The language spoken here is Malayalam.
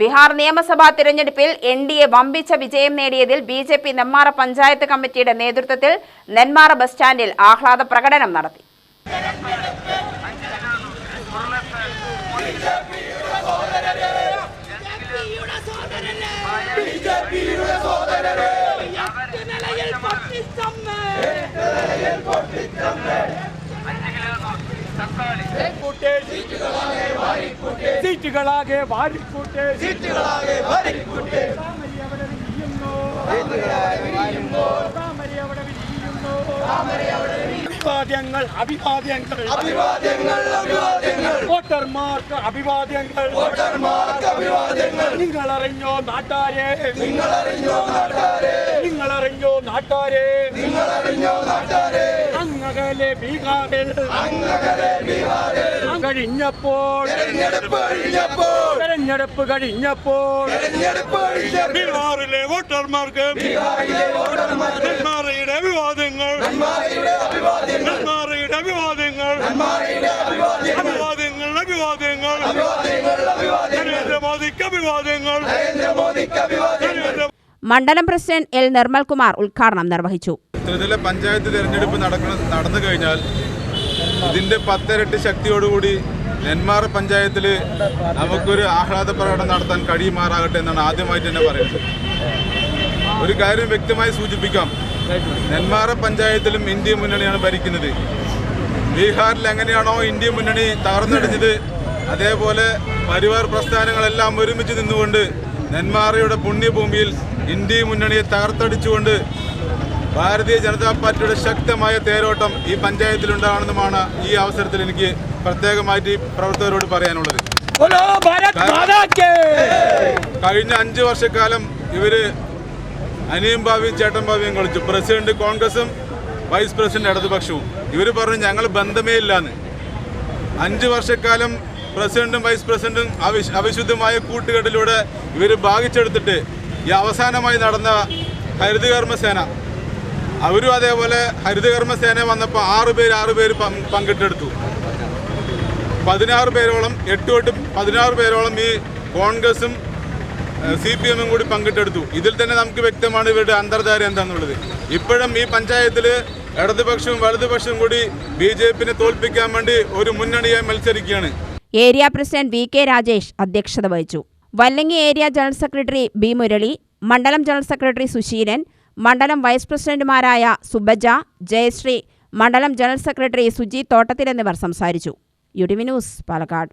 ബീഹാർ നിയമസഭാ തിരഞ്ഞെടുപ്പിൽ എൻ ഡി എ വമ്പിച്ച വിജയം നേടിയതിൽ B J P Nenmara panchayat കമ്മിറ്റിയുടെ നേതൃത്വത്തിൽ നെന്മാറ ബസ് സ്റ്റാൻഡിൽ ആഹ്ലാദ പ്രകടനം നടത്തി. സീറ്റുകളാകെ വാരിക്കൂട്ടെ. സീറ്റുകളാകെ വാരിക്കൂട്ടെ. താമര അവിടെ വിരിയുന്നു. താമര അവിടെ വിരിയുന്നു. അഭിവാദ്യങ്ങൾ അഭിവാദ്യങ്ങൾ. അഭിവാദ്യങ്ങൾ അഭിവാദ്യങ്ങൾ. വോട്ടർമാർക്ക് അഭിവാദ്യങ്ങൾ. വോട്ടർമാർക്ക് അഭിവാദ്യങ്ങൾ. നിങ്ങൾ അറിഞ്ഞോ നാട്ടാരെ? നിങ്ങൾ അറിഞ്ഞോ നാട്ടാരെ? നിങ്ങൾ അറിഞ്ഞോ നാട്ടാരെ? നിങ്ങൾ അറിഞ്ഞോ നാട്ടാരെ? അങ്ങകലെ ബീഹാറിൽ അങ്ങകലെ കഴിഞ്ഞപ്പോൾ തെരഞ്ഞെടുപ്പ് കഴിഞ്ഞപ്പോൾ ബീഹാറിലെ വോട്ടർമാർക്ക് നെന്മാറയുടെ അഭിവാദ്യങ്ങൾ നെന്മാറയുടെ അഭിവാദ്യങ്ങൾ നെന്മാറയുടെ അഭിവാദ്യങ്ങൾ അഭിവാദ്യങ്ങൾ നരേന്ദ്രമോദിക്ക് അഭിവാദ്യങ്ങൾ മണ്ഡലം പ്രസിഡന്റ് എൽ നിർമ്മൽകുമാർ ഉദ്ഘാടനം നിർവഹിച്ചു ത്രിതല പഞ്ചായത്ത് തെരഞ്ഞെടുപ്പ് നടക്കുന്ന നടന്നു കഴിഞ്ഞാൽ ഇതിന്റെ പത്തിരട്ടി ശക്തിയോടുകൂടി നെന്മാറ പഞ്ചായത്തിൽ നമുക്കൊരു ആഹ്ലാദ പ്രകടനം നടത്താൻ കഴിയുമാറാകട്ടെ എന്നാണ് ആദ്യമായിട്ട് തന്നെ പറയുന്നത്. ഒരു കാര്യം വ്യക്തമായി സൂചിപ്പിക്കാം. നെന്മാറ പഞ്ചായത്തിലും ഇന്ത്യ മുന്നണിയാണ് ഭരിക്കുന്നത്. ബീഹാറിൽ എങ്ങനെയാണോ ഇന്ത്യ മുന്നണി തകർന്നടിഞ്ഞത് അതേപോലെ പരിവാർ പ്രസ്ഥാനങ്ങളെല്ലാം ഒരുമിച്ച് നിന്നുകൊണ്ട് നെന്മാറയുടെ പുണ്യഭൂമിയിൽ ഇന്ത്യ മുന്നണിയെ തകർത്തടിച്ചുകൊണ്ട് ഭാരതീയ ജനതാ പാർട്ടിയുടെ ശക്തമായ തേരോട്ടം ഈ പഞ്ചായത്തിൽ പഞ്ചായത്തിലുണ്ടാകണമെന്നുമാണ് ഈ അവസരത്തിൽ എനിക്ക് പ്രത്യേകമായിട്ട് ഈ പ്രവർത്തകരോട് പറയാനുള്ളത്. കഴിഞ്ഞ അഞ്ച് വർഷക്കാലം ഇവർ അനിയും ഭാവിയും ചേട്ടൻ ഭാവിയും കളിച്ചു. പ്രസിഡന്റ് കോൺഗ്രസും വൈസ് പ്രസിഡന്റ് ഇടതുപക്ഷവും. ഇവർ പറഞ്ഞു ഞങ്ങൾ ബന്ധമേ ഇല്ലാന്ന്. അഞ്ച് വർഷക്കാലം പ്രസിഡന്റും വൈസ് പ്രസിഡന്റും അവിശുദ്ധമായ കൂട്ടുകെട്ടിലൂടെ ഇവർ ഭാഗിച്ചെടുത്തിട്ട് ഈ അവസാനമായി നടന്ന ഹരിതകർമ്മസേന അവരും അതേപോലെ ഹരിതകർമ്മ സേന വന്നപ്പോൾ ആറ് പേര് ആറ് പേര് പങ്ക് പങ്കിട്ടെടുത്തു. പതിനാറ് പേരോളം എട്ട് തൊട്ട് പതിനാറ് പേരോളം ഈ കോൺഗ്രസും സി പി എമ്മും കൂടി പങ്കിട്ടെടുത്തു. ഇതിൽ തന്നെ നമുക്ക് വ്യക്തമാണ് ഇവരുടെ അന്തർധാര എന്താണെന്നുള്ളത് ഇപ്പോഴും ഈ പഞ്ചായത്തിൽ ഇടതുപക്ഷവും വലതുപക്ഷവും കൂടി ബി ജെ പിനെ തോൽപ്പിക്കാൻ വേണ്ടി ഒരു മുന്നണിയായി മത്സരിക്കുകയാണ്. Area president V K Rajesh അധ്യക്ഷത വഹിച്ചു. Vallangi area general secretary B Murali മണ്ഡലം ജനറൽ സെക്രട്ടറി സുശീലൻ മണ്ഡലം വൈസ് പ്രസിഡന്റുമാരായ സുബജ ജയശ്രീ മണ്ഡലം ജനറൽ സെക്രട്ടറി സുജി തോട്ടത്തിൽ എന്നിവർ സംസാരിച്ചു. U T V news Palakkad.